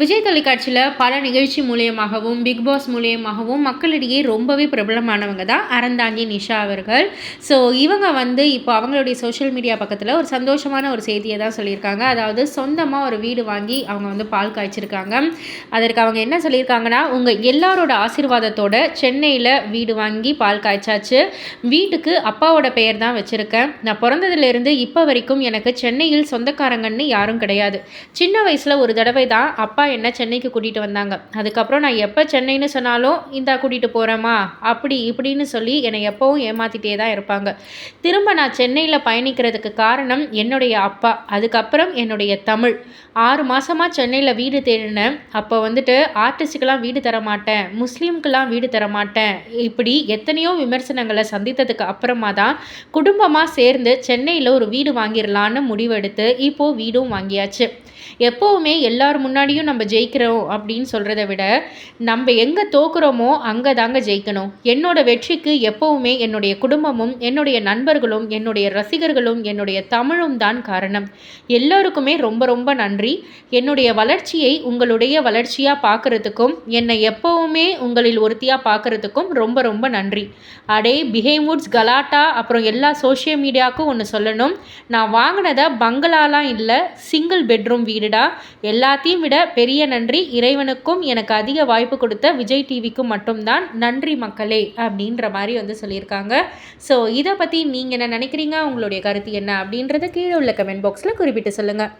விஜய் தொலைக்காட்சியில் பல நிகழ்ச்சி மூலியமாகவும் பிக் பாஸ் மூலியமாகவும் மக்களிடையே ரொம்பவே பிரபலமானவங்க தான் அறந்தாங்கி நிஷா அவர்கள். ஸோ இவங்க வந்து இப்போ அவங்களுடைய சோஷியல் மீடியா பக்கத்தில் ஒரு சந்தோஷமான ஒரு செய்தியை தான் சொல்லியிருக்காங்க. அதாவது சொந்தமாக ஒரு வீடு வாங்கி அவங்க வந்து பால் காய்ச்சிருக்காங்க. அதற்கு அவங்க என்ன சொல்லியிருக்காங்கன்னா உங்கள் எல்லாரோட ஆசீர்வாதத்தோட சென்னையில் வீடு வாங்கி பால் காய்ச்சாச்சு. வீட்டுக்கு அப்பாவோட பெயர் தான் வச்சுருக்கேன். நான் பிறந்ததுலேருந்து இப்போ வரைக்கும் எனக்கு சென்னையில் சொந்தக்காரங்கன்னு யாரும் கிடையாது. சின்ன வயசில் ஒரு தடவை தான் அப்பா என்ன சென்னைக்கு கூட்டிகிட்டு வந்தாங்க. அதுக்கப்புறம் நான் எப்போ சென்னைன்னு சொன்னாலும் இந்தா கூட்டிகிட்டு போகிறேம்மா அப்படி இப்படின்னு சொல்லி என்னை எப்போவும் ஏமாற்றிட்டே தான் இருப்பாங்க. திரும்ப நான் சென்னையில் பயணிக்கிறதுக்கு காரணம் என்னுடைய அப்பா. அதுக்கப்புறம் என்னுடைய தமிழ். ஆறு மாதமாக சென்னையில் வீடு தேடினேன். அப்போ வந்துட்டு ஆர்டிஸ்ட்டுக்கெல்லாம் வீடு தர மாட்டேன். முஸ்லீம்க்கெல்லாம் வீடு தர மாட்டேன். இப்படி எத்தனையோ விமர்சனங்களை சந்தித்ததுக்கு அப்புறமா தான் குடும்பமாக சேர்ந்து சென்னையில் ஒரு வீடு வாங்கிடலான்னு முடிவெடுத்து இப்போது வீடும் வாங்கியாச்சு. எப்போவுமே எல்லார் முன்னாடியும் நம்ம ஜெயிக்கிறோம் அப்படின்னு சொல்கிறத விட நம்ம எங்கே தோக்குறோமோ அங்கே தாங்க ஜெயிக்கணும். என்னோட வெற்றிக்கு எப்போவுமே என்னுடைய குடும்பமும் என்னுடைய நண்பர்களும் என்னுடைய ரசிகர்களும் என்னுடைய தமிழும் தான் காரணம். எல்லோருக்குமே ரொம்ப ரொம்ப நன்றி. என்னுடைய வளர்ச்சியை உங்களுடைய வளர்ச்சியாக பார்க்குறதுக்கும் என்னை எப்போவுமே உங்களில் ஒருத்தியாக பார்க்குறதுக்கும் ரொம்ப ரொம்ப நன்றி. அடே பிஹேமுட்ஸ் கலாட்டா அப்புறம் எல்லா சோஷியல் மீடியாவுக்கும் ஒன்று சொல்லணும். நான் வாங்கினதை பங்களாலாம் இல்லை சிங்கிள் பெட்ரூம் வீடுடா. எல்லாத்தையும் விட பெரிய நன்றி. இறைவனுக்கும் எனக்கு அதிக வாய்ப்பு கொடுத்த விஜய் டிவிக்கும் மட்டும்தான் நன்றி மக்களே அப்படின்ற மாதிரி வந்து சொல்லியிருக்காங்க. ஸோ இதை பற்றி நீங்கள் என்ன நினைக்கிறீங்க? உங்களுடைய கருத்து என்ன அப்படின்றத கீழே உள்ள கமெண்ட் பாக்ஸில் குறிப்பிட்டு சொல்லுங்கள்